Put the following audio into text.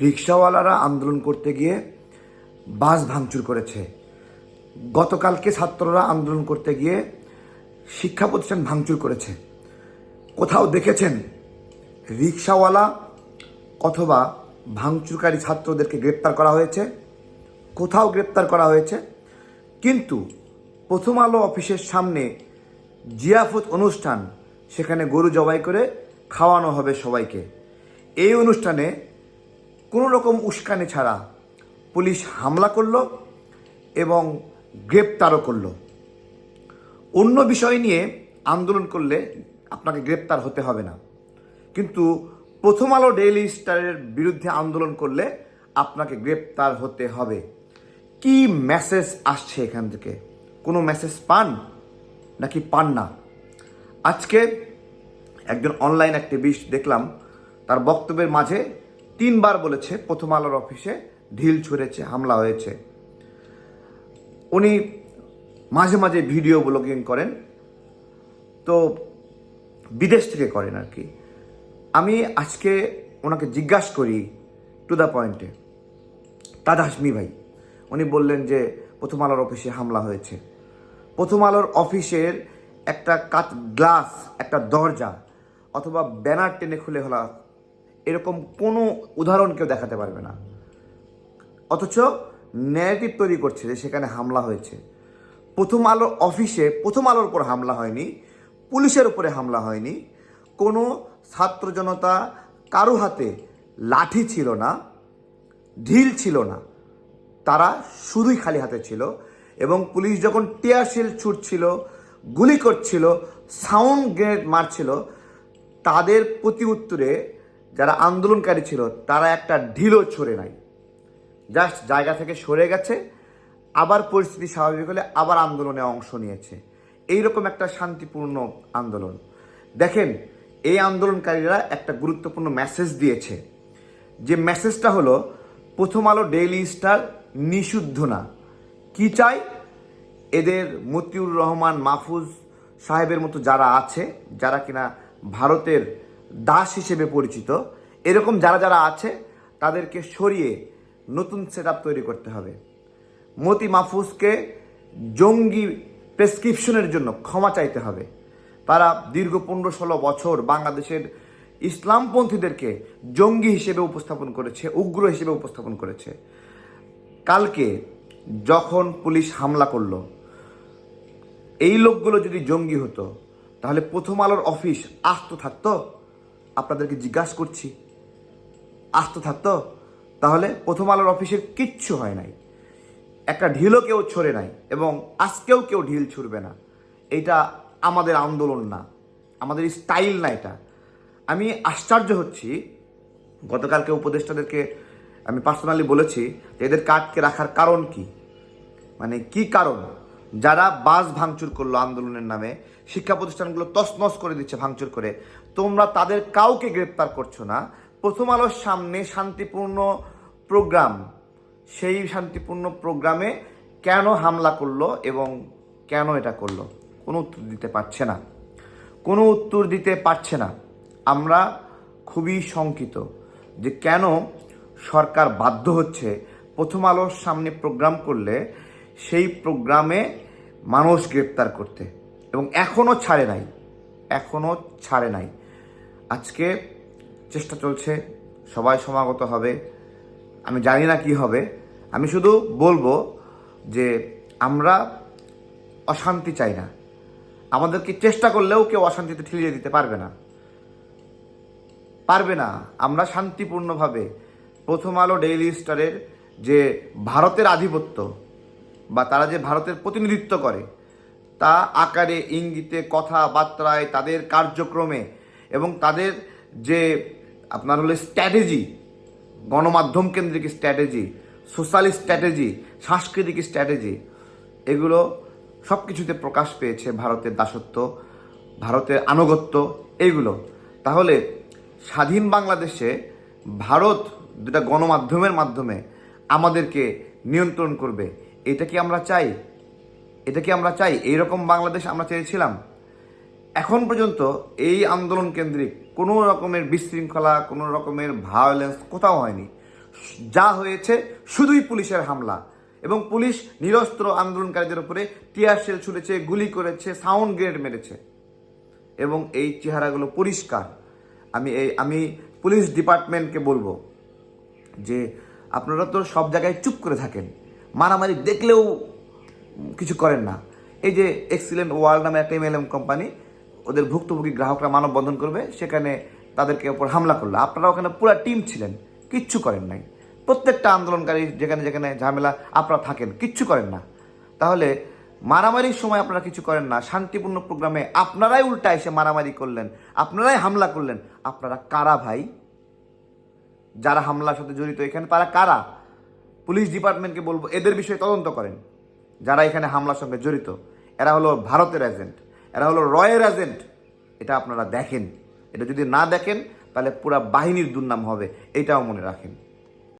রিক্সাওয়ালারা আন্দোলন করতে গিয়ে বাস ভাঙচুর করেছে। গতকালকে ছাত্ররা আন্দোলন করতে গিয়ে শিক্ষা প্রতিষ্ঠান ভাঙচুর করেছে। কোথাও দেখেছেন? রিক্সাওয়ালা অথবা ভাঙচুরকারী ছাত্রদেরকে গ্রেপ্তার করা হয়েছে। কোথাও গ্রেপ্তার করা হয়েছে। কিন্তু প্রথম আলো অফিসের সামনে জিয়াফত অনুষ্ঠান, সেখানে গরু জবাই করে খাওয়ানো হবে সবাইকে। এই অনুষ্ঠানে কোনো রকম উস্কানি ছাড়া পুলিশ হামলা করল এবং গ্রেপ্তারও করল। অন্য বিষয় নিয়ে আন্দোলন করলে আপনাকে গ্রেপ্তার হতে হবে না। কিন্তু প্রথম আলো ডেইলি স্টারের বিরুদ্ধে আন্দোলন করলে আপনাকে গ্রেপ্তার হতে হবে। কি মেসেজ আসছে এখান থেকে? কোনো মেসেজ পান? নাকি পান না? আজকে একজন অনলাইন অ্যাক্টিভিস্ট দেখলাম, তার বক্তব্যের মাঝে তিনবার বলেছে, প্রথম আলোর অফিসে ঢিল ছুঁড়েছে, হামলা হয়েছে। উনি মাঝে মাঝে ভিডিও ব্লগিং করেন, তো বিদেশ থেকে করেন আর কি। আমি আজকে ওনাকে জিজ্ঞাসা করি টু দ্য পয়েন্টে তাদা হাসমি ভাই, উনি বললেন যে প্রথম আলোর অফিসে হামলা হয়েছে। প্রথম আলোর অফিসের একটা কাচ গ্লাস, একটা দরজা, অথবা ব্যানার টেনে খুলে হলা এরকম কোনো উদাহরণ কেউ দেখাতে পারবে না। অথচ ন্যারেটিভ তৈরি করছে যে সেখানে হামলা হয়েছে। প্রথম আলোর অফিসে প্রথম আলোর উপর হামলা হয়নি, পুলিশের উপরে হামলা হয়নি, কোনো ছাত্র জনতা কারও হাতে লাঠি ছিল না, ঢিল ছিল না, তারা শুধুই খালি হাতে ছিল এবং পুলিশ যখন টিয়ারশেল ছুটছিল, গুলি করছিল সাউন্ড গ্রেনেড মারছিল, তাদের প্রতি উত্তরে যারা আন্দোলনকারী ছিল, তারা একটা ঢিলও ছড়ে নাই। জাস্ট জায়গা থেকে সরে গেছে, আবার পরিস্থিতি স্বাভাবিক হলে আবার আন্দোলনে অংশ নিয়েছে। এইরকম একটা শান্তিপূর্ণ আন্দোলন। দেখেন, এই আন্দোলনকারীরা একটা গুরুত্বপূর্ণ মেসেজ দিয়েছে। যে মেসেজটা হলো, প্রথম আলো ডেইলি স্টার নিষিদ্ধ না। কি চাই? এদের মতিউর রহমান, মাহফুজ সাহেবের মতো যারা আছে, যারা কিনা ভারতের দাস হিসেবে পরিচিত। এরকম যারা যারা আছে, তাদেরকে সরিয়ে নতুন সেট তৈরি করতে হবে। মতি মাহফুজকে জঙ্গি প্রেসক্রিপশনের জন্য ক্ষমা চাইতে হবে। তারা দীর্ঘ পনেরো ষোলো বছর বাংলাদেশের ইসলামপন্থীদেরকে জঙ্গি হিসেবে উপস্থাপন করেছে, উগ্র হিসেবে উপস্থাপন করেছে। কালকে যখন পুলিশ হামলা করল, এই লোকগুলো যদি জঙ্গি হতো, তাহলে প্রথম আলোর অফিস আস্ত থাকতো? আপনাদেরকে জিজ্ঞাসা করছি। আস্ত থাকতো তাহলে প্রথম আলোর অফিসের কিচ্ছু হয় নাই। একটা ঢিলও কেউ ছড়ে নাই এবং আজকেও কেউ ঢিল ছুড়বে না। এটা আমাদের আন্দোলন না। আমাদের স্টাইল না এটা। আমি আশ্চর্য হচ্ছি। গতকালকে উপদেষ্টাদেরকে আমি পার্সোনালি বলেছি যে এদের কাটকে রাখার কারণ কি? মানে কি কারণ? যারা বাস ভাঙচুর করল আন্দোলনের নামে, শিক্ষা প্রতিষ্ঠানগুলো তছনছ করে দিচ্ছে ভাঙচুর করে, তোমরা তাদের কাউকে গ্রেপ্তার করছ না। প্রথম আলোর সামনে শান্তিপূর্ণ প্রোগ্রাম, সেই শান্তিপূর্ণ প্রোগ্রামে কেন হামলা করল এবং কেন এটা করল? কোনো উত্তর দিতে পারছে না। কোনো উত্তর দিতে পারছে না। আমরা খুবই শঙ্কিত যে কেন সরকার বাধ্য হচ্ছে প্রথম আলোর সামনে প্রোগ্রাম করলে সেই প্রোগ্রামে মানুষ গ্রেপ্তার করতে। এবং এখনও ছাড়ে নাই। এখনও ছাড়ে নাই। আজকে চেষ্টা চলছে। সবাই সমাগত হবে। আমি জানি না কি হবে। আমি শুধু বলব যে আমরা অশান্তি চাই না। আমাদেরকে চেষ্টা করলেও কেউ অশান্তিতে ঠেলিয়ে দিতে পারবে না। পারবে না। আমরা শান্তিপূর্ণভাবে প্রথম আলো ডেইলি স্টারের যে ভারতের আধিপত্য বা তারা যে ভারতের প্রতিনিধিত্ব করে, তা আকারে, ইঙ্গিতে, কথাবার্তায়, তাদের কার্যক্রমে এবং তাদের যে আপনার হলো স্ট্র্যাটেজি, গণমাধ্যম কেন্দ্রিক স্ট্র্যাটেজি সোশ্যালিস্ট স্ট্র্যাটেজি, সাংস্কৃতিক স্ট্র্যাটেজি, এগুলো সব কিছুতে প্রকাশ পেয়েছে ভারতের দাসত্ব, ভারতের আনুগত্য এইগুলো তাহলে স্বাধীন বাংলাদেশে ভারত দুটা গণমাধ্যমের মাধ্যমে আমাদেরকে নিয়ন্ত্রণ করবে। এটা কি আমরা চাই? এটা কি আমরা চাই? এইরকম বাংলাদেশ আমরা চেয়েছিলাম। এখন পর্যন্ত এই আন্দোলন কেন্দ্রিক কোনো রকমের বিশৃঙ্খলা, কোনো রকমের ভায়োলেন্স কোথাও হয়নি। যা হয়েছে শুধুই পুলিশের হামলা এবং পুলিশ নিরস্ত্র আন্দোলনকারীদের উপরে টিয়ার সেল ছুড়েছে, গুলি করেছে সাউন্ড গ্রেড মেরেছে এবং এই চেহারাগুলো পরিষ্কার। আমি এই, আমি পুলিশ ডিপার্টমেন্টকে বলব যে আপনারা তো সব জায়গায় চুপ করে থাকেন। মারামারি দেখলেও কিছু করেন না। এই যে এক্সিলেন্ট ওয়ার্ল্ড নামে একটা এমএলএম কোম্পানি ওদের ভুক্তভোগী গ্রাহকরা মানববন্ধন করবে, সেখানে তাদেরকে ওপর হামলা করল। আপনারা ওখানে পুরো টিম ছিলেন, কিচ্ছু করেন নাই। প্রত্যেকটা আন্দোলনকারী যেখানে যেখানে ঝামেলা, আপনারা থাকেন, কিচ্ছু করেন না। তাহলে মারামারির সময় আপনারা কিছু করেন না। শান্তিপূর্ণ প্রোগ্রামে আপনারাই উল্টা এসে মারামারি করলেন, আপনারাই হামলা করলেন। আপনারা কারা ভাই? যারা হামলার সাথে জড়িত এখানে, তারা কারা? পুলিশ ডিপার্টমেন্টকে বলব, এদের বিষয়ে তদন্ত করেন। যারা এখানে হামলার সঙ্গে জড়িত, এরা হলো ভারতের এজেন্ট এরা হলো রয়ের এজেন্ট এটা আপনারা দেখেন। এটা যদি না দেখেন, তাহলে পুরা বাহিনীর দুর্নাম হবে। এটাও মনে রাখেন।